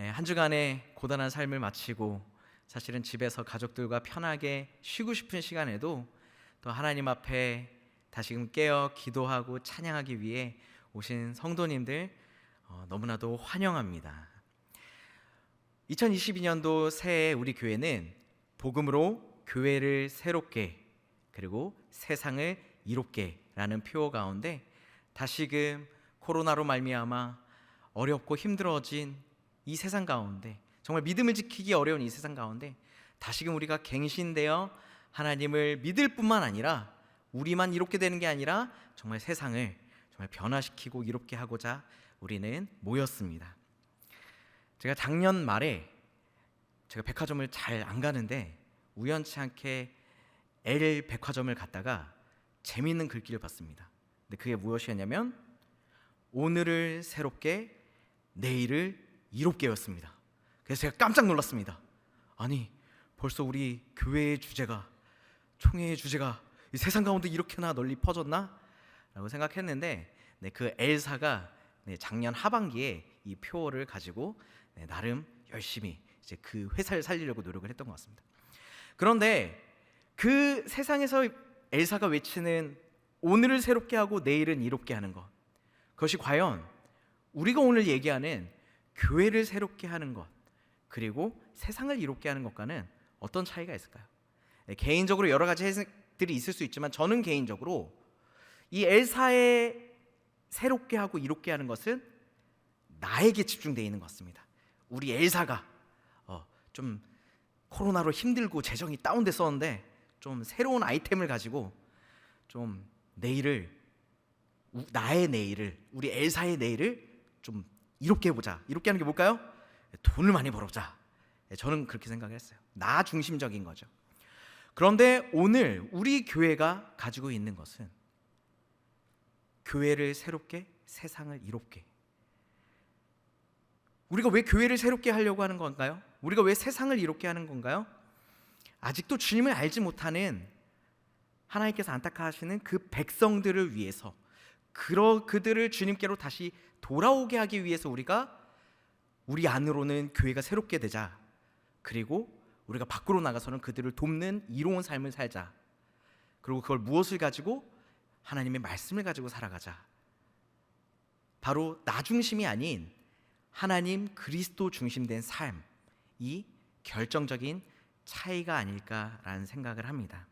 예, 한 주간의 고단한 삶을 마치고 사실은 집에서 가족들과 편하게 쉬고 싶은 시간에도 또 하나님 앞에 다시금 깨어 기도하고 찬양하기 위해 오신 성도님들 어, 너무나도 환영합니다. 2022년도 새해 우리 교회는 복음으로 교회를 새롭게 그리고 세상을 이롭게라는 표 가운데 다시금 코로나로 말미암아 어렵고 힘들어진 이 세상 가운데 정말 믿음을 지키기 어려운 이 세상 가운데 다시금 우리가 갱신되어 하나님을 믿을 뿐만 아니라 우리만 이롭게 되는 게 아니라 정말 세상을 정말 변화시키고 이롭게 하고자 우리는 모였습니다. 제가 작년 말에 제가 백화점을 잘 안 가는데 우연치 않게 L 백화점을 갔다가 재미있는 글귀를 봤습니다. 근데 그게 무엇이었냐면 오늘을 새롭게 내일을 이롭게였습니다. 그래서 제가 깜짝 놀랐습니다. 아니 벌써 우리 교회의 주제가 총회의 주제가 이 세상 가운데 이렇게나 널리 퍼졌나? 라고 생각했는데 네, 그 엘사가 네, 작년 하반기에 이 표어를 가지고 네, 나름 열심히 이제 그 회사를 살리려고 노력을 했던 것 같습니다. 그런데 그 세상에서 엘사가 외치는 오늘을 새롭게 하고 내일은 이롭게 하는 것 그것이 과연 우리가 오늘 얘기하는 교회를 새롭게 하는 것 그리고 세상을 이롭게 하는 것과는 어떤 차이가 있을까요? 네, 개인적으로 여러 가지 해석들이 있을 수 있지만 저는 개인적으로 이 엘사의 새롭게 하고 이롭게 하는 것은 나에게 집중되어 있는 것 같습니다. 우리 엘사가 어, 좀 코로나로 힘들고 재정이 다운됐었는데 좀 새로운 아이템을 가지고 좀 내일을 우- 나의 내일을 우리 엘사의 내일을 좀 이롭게 해보자. 이롭게 하는 게 뭘까요? 돈을 많이 벌어보자. 예, 저는 그렇게 생각했어요. 나 중심적인 거죠. 그런데 오늘 우리 교회가 가지고 있는 것은 교회를 새롭게 세상을 이롭게 우리가 왜 교회를 새롭게 하려고 하는 건가요? 우리가 왜 세상을 이롭게 하는 건가요? 아직도 주님을 알지 못하는 하나님께서 안타까워하시는 그 백성들을 위해서 그러 그들을 주님께로 다시 돌아오게 하기 위해서 우리가 우리 안으로는 교회가 새롭게 되자. 그리고 우리가 밖으로 나가서는 그들을 돕는 이로운 삶을 살자. 그리고 그걸 무엇을 가지고 하나님의 말씀을 가지고 살아가자. 바로 나 중심이 아닌 하나님 그리스도 중심된 삶이 결정적인 차이가 아닐까라는 생각을 합니다.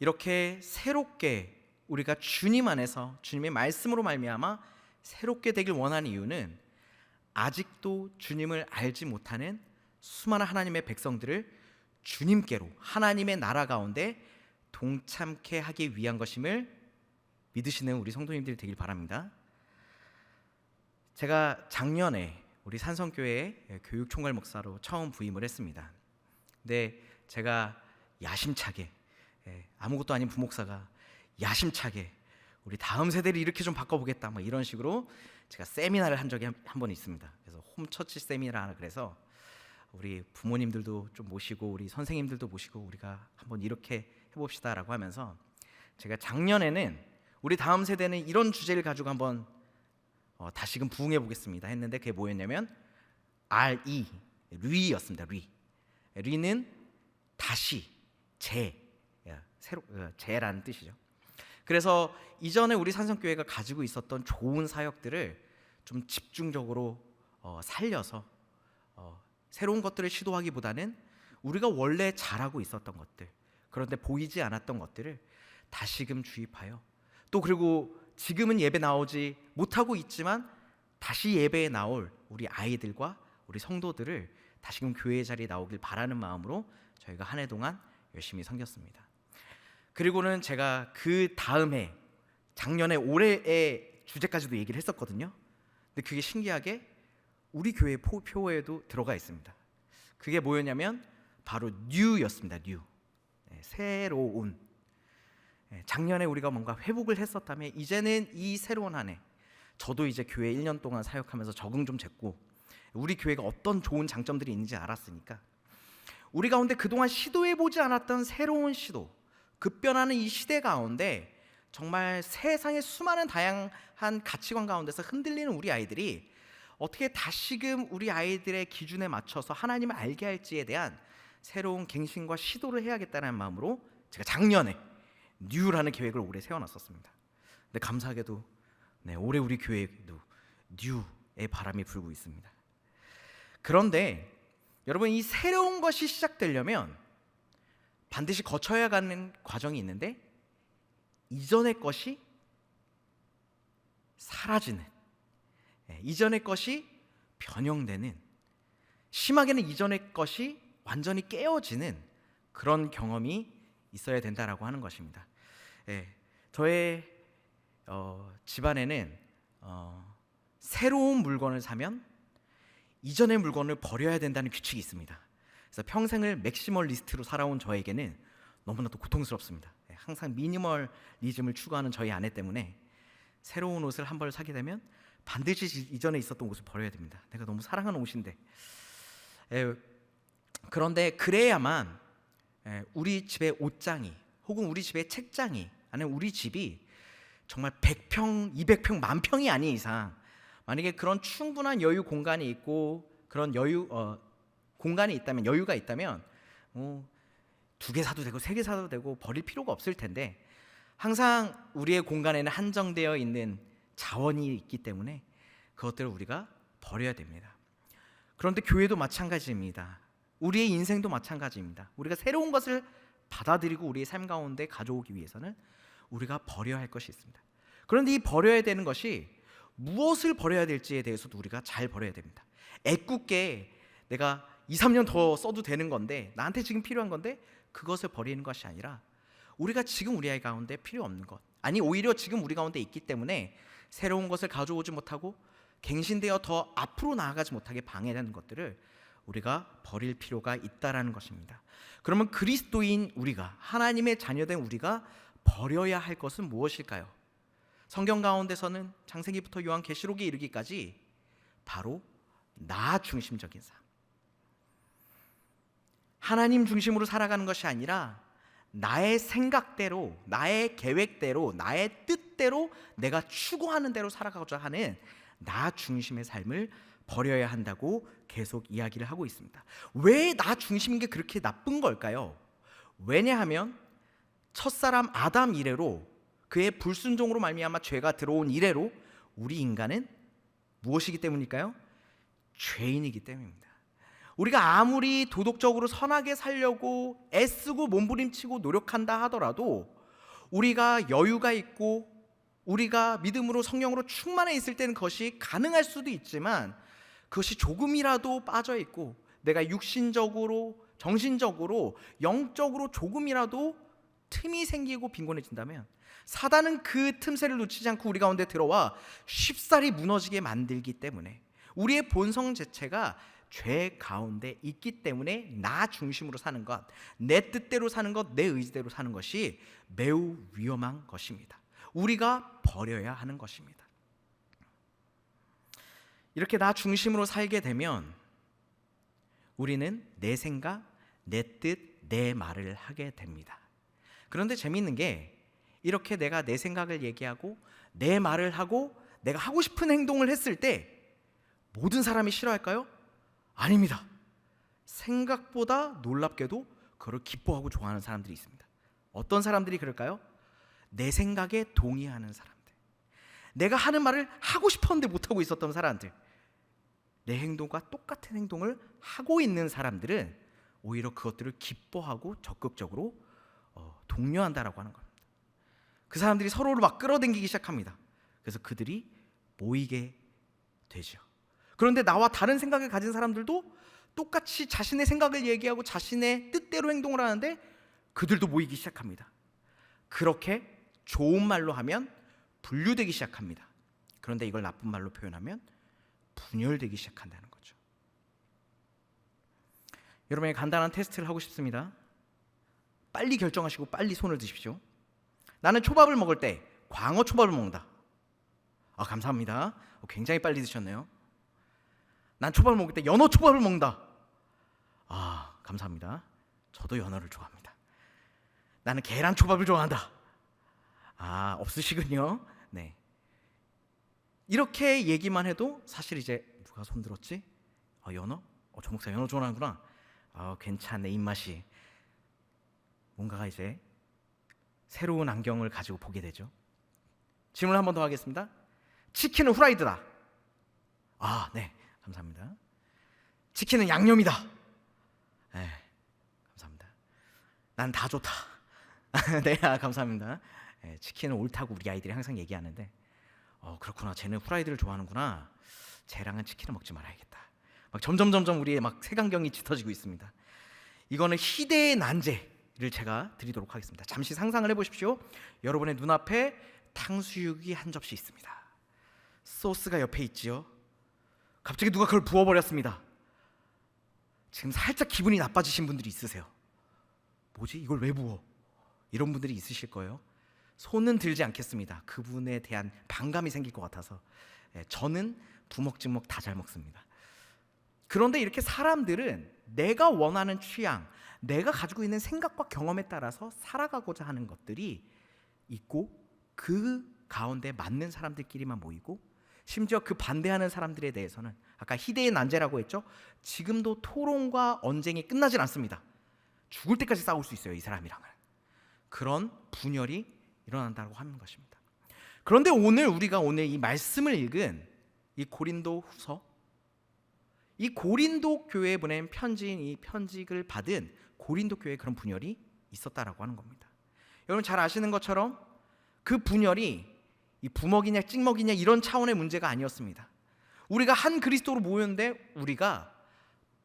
이렇게 새롭게 우리가 주님 안에서 주님의 말씀으로 말미암아 새롭게 되길 원하는 이유는 아직도 주님을 알지 못하는 수많은 하나님의 백성들을 주님께로 하나님의 나라 가운데 동참케 하기 위한 것임을 믿으시는 우리 성도님들이 되길 바랍니다. 제가 작년에 우리 산성교회 교육 총괄 목사로 처음 부임을 했습니다. 근데 제가 야심차게 예, 아무것도 아닌 부목사가 야심차게 우리 다음 세대를 이렇게 좀 바꿔보겠다 뭐 이런 식으로 제가 세미나를 한 적이 한 번 있습니다. 그래서 홈처치 세미나 하나 그래서 우리 부모님들도 좀 모시고 우리 선생님들도 모시고 우리가 한번 이렇게 해봅시다라고 하면서 제가 작년에는 우리 다음 세대는 이런 주제를 가지고 한번 어, 다시금 부응해 보겠습니다 했는데 그게 뭐였냐면 RE 리였습니다. 리 리는 다시 재 야, 새로 어, 재라는 뜻이죠. 그래서 이전에 우리 산성교회가 가지고 있었던 좋은 사역들을 좀 집중적으로 어, 살려서 어, 새로운 것들을 시도하기보다는 우리가 원래 잘하고 있었던 것들 그런데 보이지 않았던 것들을 다시금 주입하여 또 그리고 지금은 예배 나오지 못하고 있지만 다시 예배에 나올 우리 아이들과 우리 성도들을 다시금 교회 자리에 나오길 바라는 마음으로 저희가 한 해 동안 열심히 섬겼습니다. 그리고는 제가 그 다음에 작년에 올해의 주제까지도 얘기를 했었거든요. 근데 그게 신기하게 우리 교회 포- 표에도 들어가 있습니다. 그게 뭐였냐면 바로 뉴였습니다. 뉴. 네, 새로운. 네, 작년에 우리가 뭔가 회복을 했었다면 이제는 이 새로운 한 해. 저도 이제 교회 1년 동안 사역하면서 적응 좀 됐고 우리 교회가 어떤 좋은 장점들이 있는지 알았으니까 우리 가운데 그동안 시도해 보지 않았던 새로운 시도, 급변하는 이 시대 가운데 정말 세상의 수많은 다양한 가치관 가운데서 흔들리는 우리 아이들이 어떻게 다시금 우리 아이들의 기준에 맞춰서 하나님을 알게 할지에 대한 새로운 갱신과 시도를 해야겠다는 마음으로 제가 작년에 뉴라는 계획을 올해 세워놨었습니다. 근데 감사하게도 네, 올해 우리 교회도 뉴의 바람이 불고 있습니다. 그런데 여러분 이 새로운 것이 시작되려면 반드시 거쳐야 가는 과정이 있는데 이전의 것이 사라지는 예, 이전의 것이 변형되는 심하게는 이전의 것이 완전히 깨어지는 그런 경험이 있어야 된다라고 하는 것입니다. 예, 저의 어, 집안에는 어, 새로운 물건을 사면 이전의 물건을 버려야 된다는 규칙이 있습니다. 그래서 평생을 맥시멀리스트로 살아온 저에게는 너무나도 고통스럽습니다. 예, 항상 미니멀리즘을 추구하는 저희 아내 때문에 새로운 옷을 한 벌 사게 되면 반드시 이전에 있었던 옷을 버려야 됩니다. 내가 너무 사랑하는 옷인데. 에, 그런데 그래야만 에, 우리 집의 옷장이 혹은 우리 집의 책장이 아니면 우리 집이 정말 100평, 200평, 만 평이 아닌 이상 만약에 그런 충분한 여유 공간이 있고 그런 여유 어, 공간이 있다면 여유가 있다면 뭐, 두개 사도 되고 세 개 사도 되고 버릴 필요가 없을 텐데 항상 우리의 공간에는 한정되어 있는 자원이 있기 때문에 그것들을 우리가 버려야 됩니다. 그런데 교회도 마찬가지입니다. 우리의 인생도 마찬가지입니다. 우리가 새로운 것을 받아들이고 우리의 삶 가운데 가져오기 위해서는 우리가 버려야 할 것이 있습니다. 그런데 이 버려야 되는 것이 무엇을 버려야 될지에 대해서도 우리가 잘 버려야 됩니다. 애꿎게 내가 2, 3년 더 써도 되는 건데 나한테 지금 필요한 건데 그것을 버리는 것이 아니라 우리가 지금 우리 아이 가운데 필요 없는 것 아니 오히려 지금 우리 가운데 있기 때문에 새로운 것을 가져오지 못하고 갱신되어 더 앞으로 나아가지 못하게 방해되는 것들을 우리가 버릴 필요가 있다라는 것입니다. 그러면 그리스도인 우리가 하나님의 자녀된 우리가 버려야 할 것은 무엇일까요? 성경 가운데서는 창세기부터 요한계시록에 이르기까지 바로 나 중심적인 삶. 하나님 중심으로 살아가는 것이 아니라 나의 생각대로, 나의 계획대로, 나의 뜻대로 내가 추구하는 대로 살아가고자 하는 나 중심의 삶을 버려야 한다고 계속 이야기를 하고 있습니다. 왜 나 중심인 게 그렇게 나쁜 걸까요? 왜냐하면 첫사람 아담 이래로 그의 불순종으로 말미암아 죄가 들어온 이래로 우리 인간은 무엇이기 때문일까요? 죄인이기 때문입니다. 우리가 아무리 도덕적으로 선하게 살려고 애쓰고 몸부림치고 노력한다 하더라도 우리가 여유가 있고 우리가 믿음으로 성령으로 충만해 있을 때는 그것이 가능할 수도 있지만 그것이 조금이라도 빠져 있고 내가 육신적으로 정신적으로 영적으로 조금이라도 틈이 생기고 빈곤해진다면 사단은 그 틈새를 놓치지 않고 우리 가운데 들어와 쉽사리 무너지게 만들기 때문에 우리의 본성 자체가 죄 가운데 있기 때문에 나 중심으로 사는 것, 내 뜻대로 사는 것, 내 의지대로 사는 것이 매우 위험한 것입니다. 우리가 버려야 하는 것입니다. 이렇게 나 중심으로 살게 되면 우리는 내 생각, 내 뜻, 내 말을 하게 됩니다. 그런데 재미있는 게 이렇게 내가 내 생각을 얘기하고 내 말을 하고 내가 하고 싶은 행동을 했을 때 모든 사람이 싫어할까요? 아닙니다. 생각보다 놀랍게도 그걸 기뻐하고 좋아하는 사람들이 있습니다. 어떤 사람들이 그럴까요? 내 생각에 동의하는 사람들. 내가 하는 말을 하고 싶었는데 못하고 있었던 사람들. 내 행동과 똑같은 행동을 하고 있는 사람들은 오히려 그것들을 기뻐하고 적극적으로 어, 독려한다라고 하는 겁니다. 그 사람들이 서로를 막 끌어당기기 시작합니다. 그래서 그들이 모이게 되죠. 그런데 나와 다른 생각을 가진 사람들도 똑같이 자신의 생각을 얘기하고 자신의 뜻대로 행동을 하는데 그들도 모이기 시작합니다. 그렇게 좋은 말로 하면 분류되기 시작합니다. 그런데 이걸 나쁜 말로 표현하면 분열되기 시작한다는 거죠. 여러분의 간단한 테스트를 하고 싶습니다. 빨리 결정하시고 빨리 손을 드십시오. 나는 초밥을 먹을 때 광어 초밥을 먹는다. 아, 감사합니다. 굉장히 빨리 드셨네요. 난 초밥을 먹을 때 연어 초밥을 먹는다. 아, 감사합니다. 저도 연어를 좋아합니다. 나는 계란 초밥을 좋아한다. 아, 없으시군요. 네. 이렇게 얘기만 해도 사실 이제 누가 손 들었지? 어, 연어? 어, 조 목사 연어 좋아하는구나. 어, 괜찮네 입맛이. 뭔가가 이제 새로운 안경을 가지고 보게 되죠. 질문 한번 더 하겠습니다. 치킨은 후라이드다. 아, 네, 감사합니다. 치킨은 양념이다. 네, 감사합니다. 난 다 좋다. 네, 아, 감사합니다. 네, 치킨은 옳다고 우리 아이들이 항상 얘기하는데, 어 그렇구나. 쟤는 후라이드를 좋아하는구나. 쟤랑은 치킨을 먹지 말아야겠다. 막 점점 점점 우리의 막 색안경이 짙어지고 있습니다. 이거는 희대의 난제를 제가 드리도록 하겠습니다. 잠시 상상을 해보십시오. 여러분의 눈앞에 탕수육이 한 접시 있습니다. 소스가 옆에 있지요. 갑자기 누가 그걸 부어버렸습니다. 지금 살짝 기분이 나빠지신 분들이 있으세요. 뭐지? 이걸 왜 부어? 이런 분들이 있으실 거예요. 손은 들지 않겠습니다. 그분에 대한 반감이 생길 것 같아서 예, 저는 부먹지먹 다 잘 먹습니다. 그런데 이렇게 사람들은 내가 원하는 취향, 내가 가지고 있는 생각과 경험에 따라서 살아가고자 하는 것들이 있고 그 가운데 맞는 사람들끼리만 모이고 심지어 그 반대하는 사람들에 대해서는 아까 희대의 난제라고 했죠. 지금도 토론과 언쟁이 끝나질 않습니다. 죽을 때까지 싸울 수 있어요, 이 사람이랑은. 그런 분열이 일어난다고 하는 것입니다. 그런데 오늘 우리가 오늘 이 말씀을 읽은 이 고린도 후서 이 고린도 교회에 보낸 편지인 이 편지를 받은 고린도 교회에 그런 분열이 있었다라고 하는 겁니다. 여러분 잘 아시는 것처럼 그 분열이 이 부먹이냐 찍먹이냐 이런 차원의 문제가 아니었습니다. 우리가 한 그리스도로 모였는데 우리가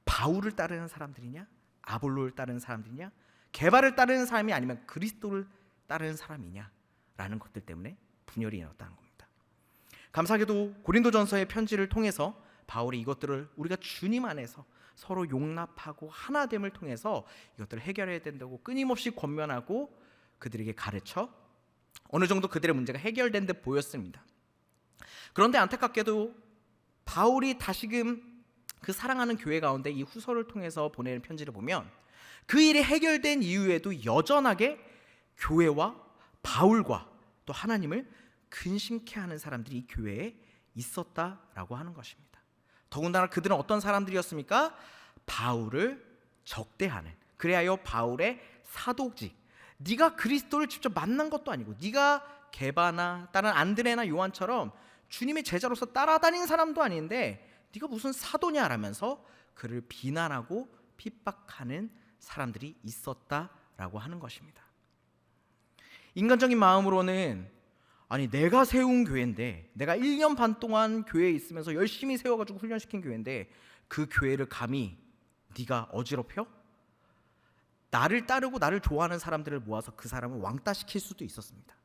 바울을 따르는 사람들이냐 아볼로를 따르는 사람들이냐 개발을 따르는 사람이 아니면 그리스도를 따르는 사람이냐라는 것들 때문에 분열이 일어났다는 겁니다. 감사하게도 고린도전서의 편지를 통해서 바울이 이것들을 우리가 주님 안에서 서로 용납하고 하나됨을 통해서 이것들을 해결해야 된다고 끊임없이 권면하고 그들에게 가르쳐 어느 정도 그들의 문제가 해결된 듯 보였습니다. 그런데 안타깝게도 바울이 다시금 그 사랑하는 교회 가운데 이 후서를 통해서 보내는 편지를 보면 그 일이 해결된 이후에도 여전하게 교회와 바울과 또 하나님을 근심케 하는 사람들이 이 교회에 있었다라고 하는 것입니다. 더군다나 그들은 어떤 사람들이었습니까? 바울을 적대하는 그래야여 바울의 사도직 네가 그리스도를 직접 만난 것도 아니고 네가 게바나 다른 안드레나 요한처럼 주님의 제자로서 따라다닌 사람도 아닌데 네가 무슨 사도냐라면서 그를 비난하고 핍박하는 사람들이 있었다라고 하는 것입니다. 인간적인 마음으로는 아니 내가 세운 교회인데 내가 1년 반 동안 교회에 있으면서 열심히 세워 가지고 훈련시킨 교회인데 그 교회를 감히 네가 어지럽혀? 나를 따르고 나를 좋아하는 사람들을 모아서 그 사람을 왕따 시킬 수도 있었습니다.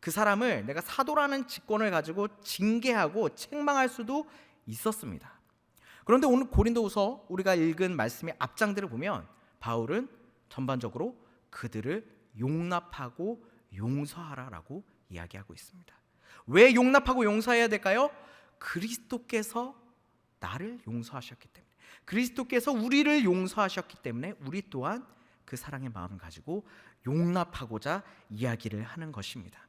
그 사람을 내가 사도라는 직권을 가지고 징계하고 책망할 수도 있었습니다. 그런데 오늘 고린도후서 우리가 읽은 말씀의 앞장들을 보면 바울은 전반적으로 그들을 용납하고 용서하라라고 이야기하고 있습니다. 왜 용납하고 용서해야 될까요? 그리스도께서 나를 용서하셨기 때문에 그리스도께서 우리를 용서하셨기 때문에 우리 또한 그 사랑의 마음을 가지고 용납하고자 이야기를 하는 것입니다.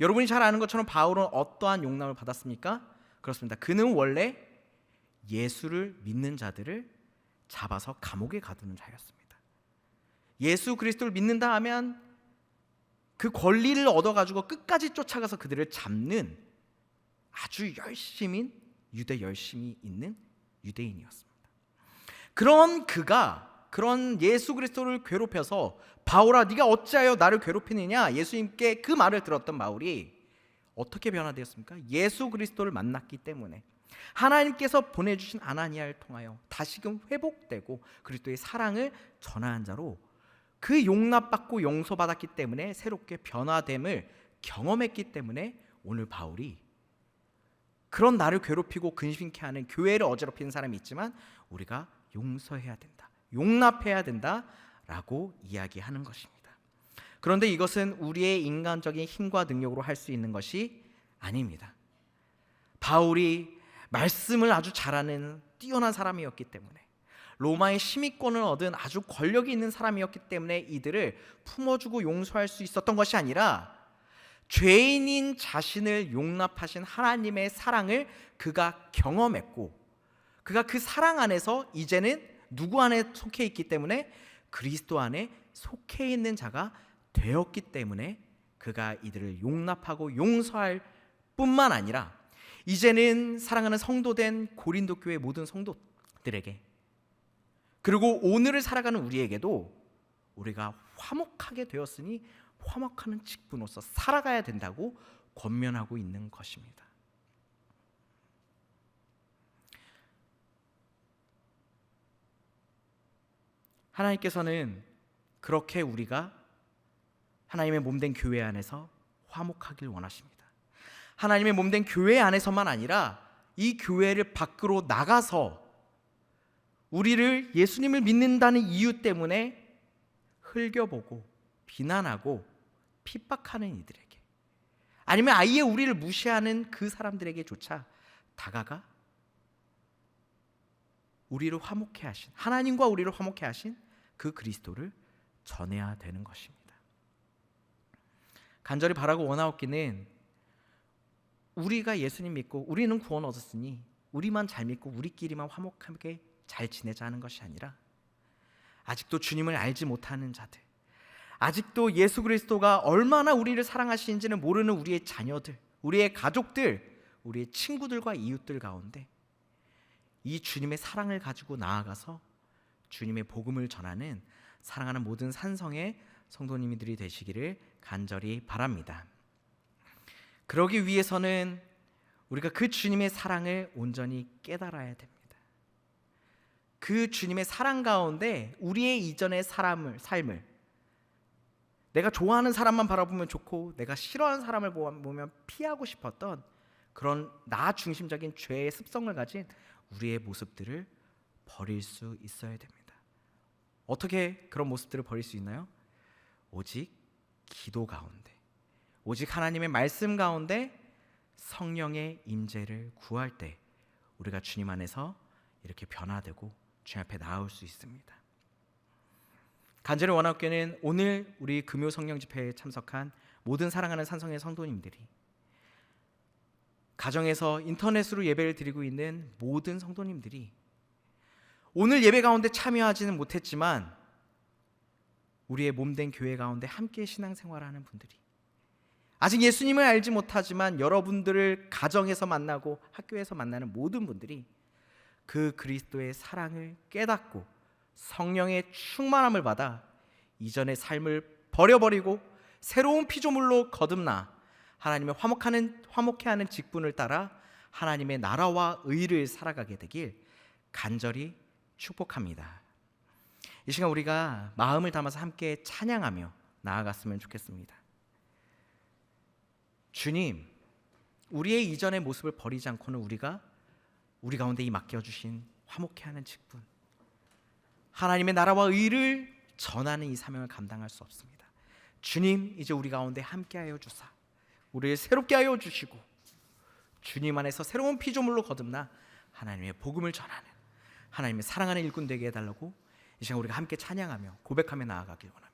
여러분이 잘 아는 것처럼 바울은 어떠한 용납을 받았습니까? 그렇습니다. 그는 원래 예수를 믿는 자들을 잡아서 감옥에 가두는 자였습니다. 예수 그리스도를 믿는다 하면 그 권리를 얻어 가지고 끝까지 쫓아가서 그들을 잡는 아주 열심인 유대 열심히 있는 유대인이었습니다. 그런 그가 그런 예수 그리스도를 괴롭혀서 바울아 네가 어찌하여 나를 괴롭히느냐 예수님께 그 말을 들었던 바울이 어떻게 변화되었습니까? 예수 그리스도를 만났기 때문에 하나님께서 보내주신 아나니아를 통하여 다시금 회복되고 그리스도의 사랑을 전하는 자로 그 용납받고 용서받았기 때문에 새롭게 변화됨을 경험했기 때문에 오늘 바울이 그런 나를 괴롭히고 근심케 하는 교회를 어지럽히는 사람이 있지만 우리가 용서해야 된다. 용납해야 된다라고 이야기하는 것입니다. 그런데 이것은 우리의 인간적인 힘과 능력으로 할 수 있는 것이 아닙니다. 바울이 말씀을 아주 잘하는 뛰어난 사람이었기 때문에 로마의 심의권을 얻은 아주 권력이 있는 사람이었기 때문에 이들을 품어주고 용서할 수 있었던 것이 아니라 죄인인 자신을 용납하신 하나님의 사랑을 그가 경험했고 그가 그 사랑 안에서 이제는 누구 안에 속해 있기 때문에 그리스도 안에 속해 있는 자가 되었기 때문에 그가 이들을 용납하고 용서할 뿐만 아니라 이제는 사랑하는 성도된 고린도 교회 모든 성도들에게 그리고 오늘을 살아가는 우리에게도 우리가 화목하게 되었으니 화목하는 직분으로서 살아가야 된다고 권면하고 있는 것입니다. 하나님께서는 그렇게 우리가 하나님의 몸된 교회 안에서 화목하길 원하십니다. 하나님의 몸된 교회 안에서만 아니라 이 교회를 밖으로 나가서 우리를 예수님을 믿는다는 이유 때문에 흘겨보고 비난하고 핍박하는 이들에게 아니면 아예 우리를 무시하는 그 사람들에게조차 다가가 우리를 화목해 하신 하나님과 우리를 화목해 하신 그 그리스도를 전해야 되는 것입니다. 간절히 바라고 원하옵기는 우리가 예수님 믿고 우리는 구원 얻었으니 우리만 잘 믿고 우리끼리만 화목하게 잘 지내자 하는 것이 아니라 아직도 주님을 알지 못하는 자들 아직도 예수 그리스도가 얼마나 우리를 사랑하시는지는 모르는 우리의 자녀들, 우리의 가족들, 우리의 친구들과 이웃들 가운데 이 주님의 사랑을 가지고 나아가서 주님의 복음을 전하는 사랑하는 모든 산성의 성도님들이 되시기를 간절히 바랍니다. 그러기 위해서는 우리가 그 주님의 사랑을 온전히 깨달아야 됩니다. 그 주님의 사랑 가운데 우리의 이전의 사람을 삶을 내가 좋아하는 사람만 바라보면 좋고 내가 싫어하는 사람을 보면 피하고 싶었던 그런 나 중심적인 죄의 습성을 가진 우리의 모습들을 버릴 수 있어야 됩니다. 어떻게 그런 모습들을 버릴 수 있나요? 오직 기도 가운데, 오직 하나님의 말씀 가운데 성령의 임재를 구할 때 우리가 주님 안에서 이렇게 변화되고 주님 앞에 나올 수 있습니다. 간절히 원하옵기는 오늘 우리 금요 성령 집회에 참석한 모든 사랑하는 산성의 성도님들이 가정에서 인터넷으로 예배를 드리고 있는 모든 성도님들이 오늘 예배 가운데 참여하지는 못했지만 우리의 몸된 교회 가운데 함께 신앙생활하는 분들이. 아직 예수님을 알지 못하지만 여러분들을 가정에서 만나고 학교에서 만나는 모든 분들이 그 그리스도의 사랑을 깨닫고 성령의 충만함을 받아 이전의 삶을 버려버리고 새로운 피조물로 거듭나 하나님의 화목하는 화목해 하는 직분을 따라 하나님의 나라와 의를 살아가게 되길 간절히 축복합니다. 이 시간 우리가 마음을 담아서 함께 찬양하며 나아갔으면 좋겠습니다. 주님, 우리의 이전의 모습을 버리지 않고는 우리가 우리 가운데 이 맡겨 주신 화목해 하는 직분 하나님의 나라와 의를 전하는 이 사명을 감당할 수 없습니다. 주님, 이제 우리 가운데 함께하여 주사 우리를 새롭게 하여 주시고 주님 안에서 새로운 피조물로 거듭나 하나님의 복음을 전하는 하나님의 사랑하는 일꾼 되게 해달라고 이 시간 우리가 함께 찬양하며 고백하며 나아가길 원합니다.